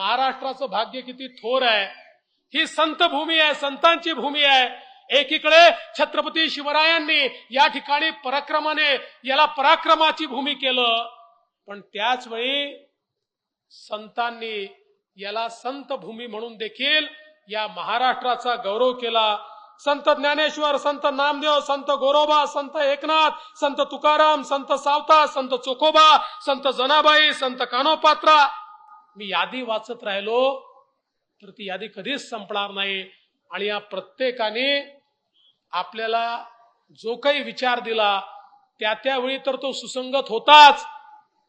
महाराष्ट्राचं भाग्य किती थोर आहे. ही संत भूमी आहे संतांची भूमी आहे. एकीकडे छत्रपती शिवरायांनी या ठिकाणी पराक्रमाने याला पराक्रमाची भूमी केलं. पण त्याच वेळी संतांनी याला संत भूमी म्हणून देखील या महाराष्ट्राचा गौरव केला. संत ज्ञानेश्वर संत नामदेव संत गोरोबा संत एकनाथ संत तुकाराम संत सावता संत चोखोबा संत जनाबाई संत कानोपात्रा मी यादी वाचत राहिलो तर ती यादी कधीच संपणार नाही. आणि या प्रत्येकाने आपल्याला जो काही विचार दिला त्या त्यावेळी तर तो सुसंगत होताच.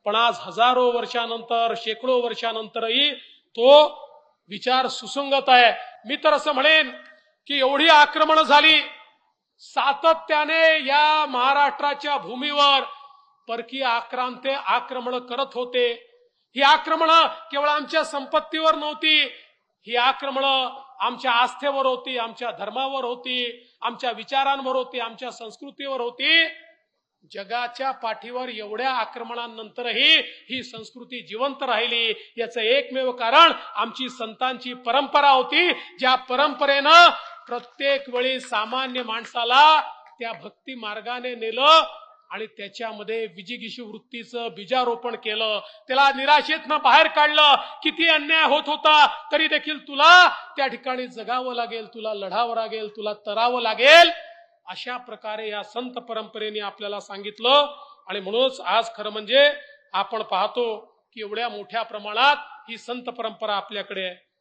पण आज हजारो वर्षानंतर शेकडो वर्षानंतरही तो विचार सुसंगत आहे. मी तर असं म्हणेन की एवढी आक्रमण झाली सातत्याने या महाराष्ट्राच्या भूमीवर परकीय आक्रांते आक्रमण करत होते. ही आक्रमण केवळ आमच्या संपत्तीवर नव्हती. ही आक्रमण आमच्या आस्थेवर होती आमच्या धर्मावर होती आमच्या विचारांवर होती आमच्या संस्कृतीवर होती. जगाच्या पाठीवर एवढ्या आक्रमणानंतरही ही संस्कृती जिवंत राहिली. याचं एकमेव कारण आमची संतांची परंपरा होती ज्या परंपरेनं प्रत्येक वेळी सामान्य माणसाला त्या भक्ती मार्गाने नेलं आणि त्याच्यामध्ये विजिगिशी वृत्तीचं बीजारोपण केलं. त्याला निराशेतनं बाहेर काढलं. किती अन्याय होत होता तरी देखील तुला त्या ठिकाणी जगावं लागेल तुला लढावं लागेल तुला तरावं लागेल. अशा प्रकारे या संत परंपरेने आपल्याला सांगितलं. आणि म्हणूनच आज खरं म्हणजे आपण पाहतो की एवढ्या मोठ्या प्रमाणात ही संत परंपरा आपल्याकडे आहे.